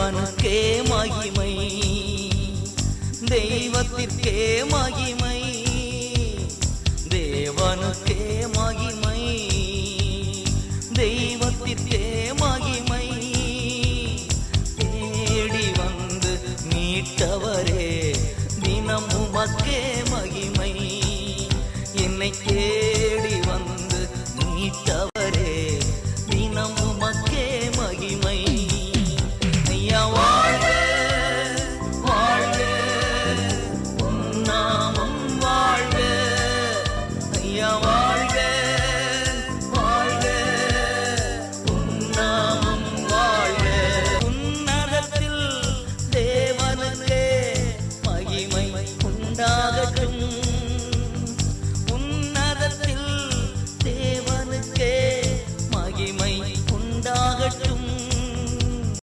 தேவனுக்கே மகிமை. தெய்வத்திற்கே மகிமை. தேவனுக்கே மகிமை. தெய்வத்திற்கே மகிமை. தேடி வந்து மீட்டவரே தினம் உமக்கே மகிமை. என்னை கே 你要我。